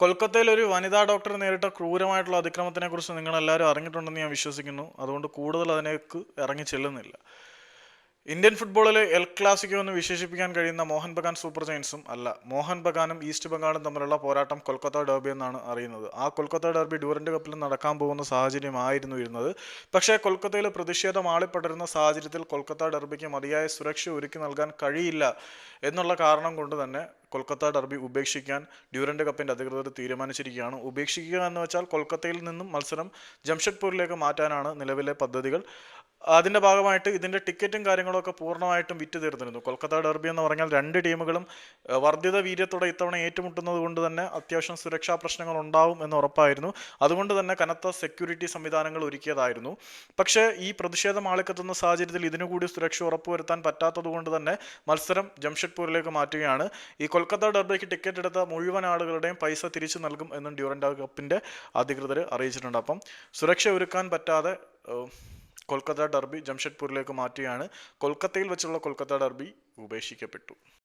കൊൽക്കത്തയിൽ ഒരു വനിതാ ഡോക്ടർ നേരിട്ട ക്രൂരമായിട്ടുള്ള അതിക്രമത്തിനെ കുറിച്ച് നിങ്ങൾ എല്ലാവരും അറിഞ്ഞിട്ടുണ്ടെന്ന് ഞാൻ വിശ്വസിക്കുന്നു. അതുകൊണ്ട് കൂടുതൽ അതിനേക്ക് ഇറങ്ങി ചെല്ലുന്നില്ല. ഇന്ത്യൻ ഫുട്ബോളിലെ എൽ ക്ലാസിക്കോ എന്ന് വിശേഷിപ്പിക്കാൻ കഴിയുന്ന മോഹൻ ബഗാൻ സൂപ്പർ ജയൻസും അല്ല. മോഹൻ ബഗാനും ഈസ്റ്റ് ബംഗാളും തമ്മിലുള്ള പോരാട്ടം കൊൽക്കത്ത ഡെർബി എന്നാണ് അറിയുന്നത്. ആ കൊൽക്കത്ത ഡെർബി ഡ്യൂറന്റ് കപ്പിൽ നടക്കാൻ പോകുന്ന സാഹചര്യമായിരുന്നു ഇരുന്നത്. പക്ഷേ കൊൽക്കത്തയിൽ പ്രതിഷേധം ആളിപ്പടരുന്ന സാഹചര്യത്തിൽ കൊൽക്കത്ത ഡെർബിക്ക് മതിയായ സുരക്ഷ ഒരുക്കി നൽകാൻ കഴിയില്ല എന്നുള്ള കാരണം കൊണ്ട് തന്നെ കൊൽക്കത്ത ഡർബി ഉപേക്ഷിക്കാൻ ഡ്യൂറന്റ് കപ്പിന്റെ അധികൃതർ തീരുമാനിച്ചിരിക്കുകയാണ്. ഉപേക്ഷിക്കുക എന്ന് വെച്ചാൽ കൊൽക്കത്തയിൽ നിന്നും മത്സരം ജംഷഡ്പൂരിലേക്ക് മാറ്റാനാണ് നിലവിലെ പദ്ധതികൾ. അതിന്റെ ഭാഗമായിട്ട് ഇതിന്റെ ടിക്കറ്റും കാര്യങ്ങളൊക്കെ പൂർണമായിട്ടും വിറ്റ് തീർന്നിരുന്നു. കൊൽക്കത്ത ഡെർബി എന്ന് പറഞ്ഞാൽ രണ്ട് ടീമുകളും വർദ്ധിത വീര്യത്തോടെ ഇത്തവണ ഏറ്റുമുട്ടുന്നത് കൊണ്ട് തന്നെ അത്യാവശ്യം സുരക്ഷാ പ്രശ്നങ്ങൾ ഉണ്ടാവും എന്ന് ഉറപ്പായിരുന്നു. അതുകൊണ്ട് തന്നെ കനത്ത സെക്യൂരിറ്റി സംവിധാനങ്ങൾ ഒരുക്കിയതായിരുന്നു. പക്ഷേ ഈ പ്രതിഷേധം ആളിക്കത്തുന്ന സാഹചര്യത്തിൽ ഇതിനുകൂടി സുരക്ഷ ഉറപ്പുവരുത്താൻ പറ്റാത്തത് കൊണ്ട് തന്നെ മത്സരം ജംഷഡ്പൂരിലേക്ക് മാറ്റുകയാണ്. ഈ കൊൽക്കത്ത ഡർബിക്ക് ടിക്കറ്റ് എടുത്ത മുഴുവൻ ആളുകളുടെയും പൈസ തിരിച്ചു നൽകും എന്നും ഡ്യൂറൻഡ കപ്പിന്റെ അധികൃതർ അറിയിച്ചിട്ടുണ്ട്. അപ്പം സുരക്ഷ ഒരുക്കാൻ പറ്റാതെ കൊൽക്കത്ത ഡർബി ജംഷഡ്പൂരിലേക്ക് മാറ്റിയാണ് കൊൽക്കത്തയിൽ വെച്ചുള്ള കൊൽക്കത്ത ഡർബി ഉപേക്ഷിക്കപ്പെട്ടു.